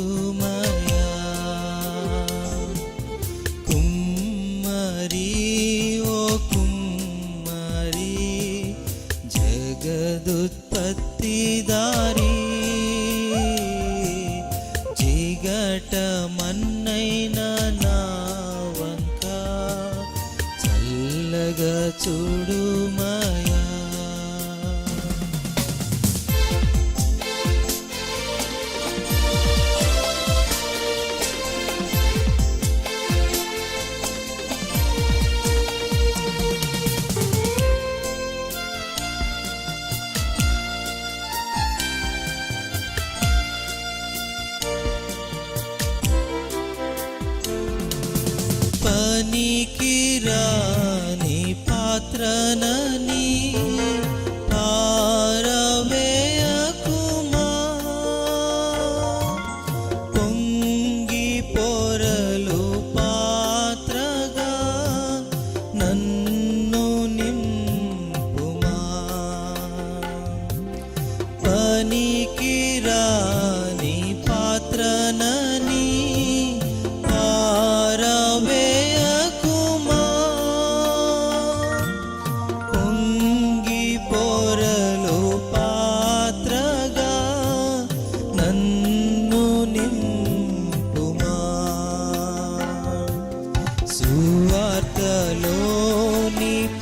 చూడుమయా కుమ్మరి ఓ కుమ్మరి జగదుత్పత్తిదారి జిగట మన్నైన నా వంక చల్లగా చూడుమయా పనికి రాని పాత్రనని సువార్తలోని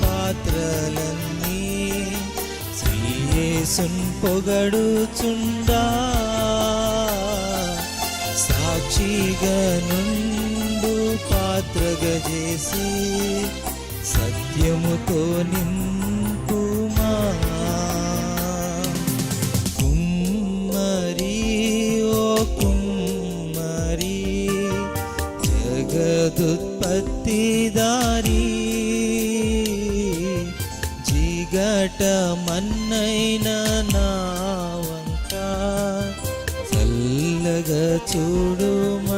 పాత్రలన్నీ శ్రీయేసున్ పొగడుచుండా. సాక్షిగా నుండు పాత్రగా చేసి సత్యముతో నింపుమా మన్నైన నా వంక చల్లగా చూడుమా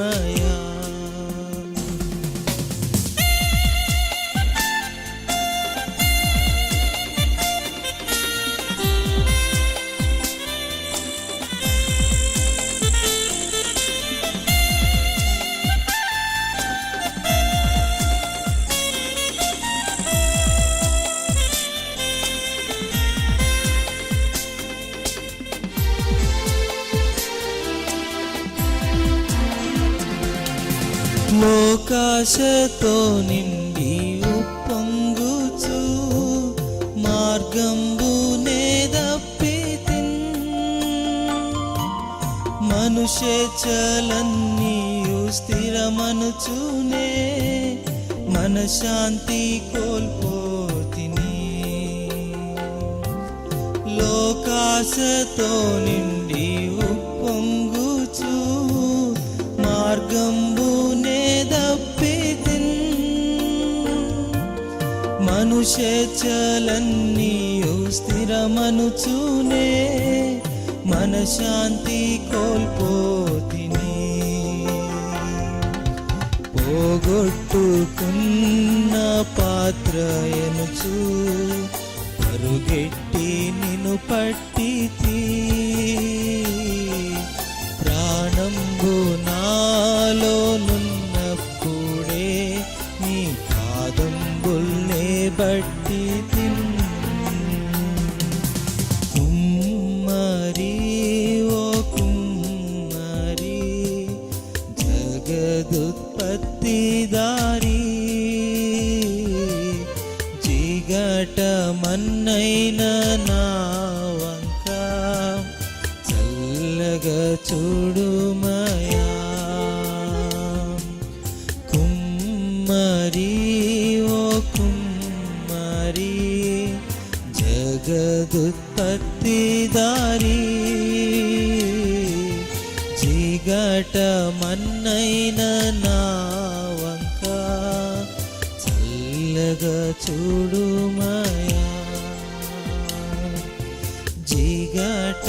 లోకాశతో నిండి ఉప్పొంగుచు మార్గంబునే దప్పితిన్ మనుష్యచలన్నీయు స్థిరమనుచునే మనశాంతి కోల్పోతిని. లోకాశతో నిండి మనుష్యచలన్నీయు స్థిరమనుచునే మనశాంతి కోల్పోతిని. పోగొట్టుకున్న పాత్ర ఎనుచు పరుగెట్టి నిన్ను పట్టి పాదంబుల్నే బట్టి ఓ కుమ్మరి జిగట మన్నైన నా వంక చల్లగా చూడు జగదుత్పత్తిదారి జిగట మన్నైన నా వంక చల్లగా చూడుమయా. జిగట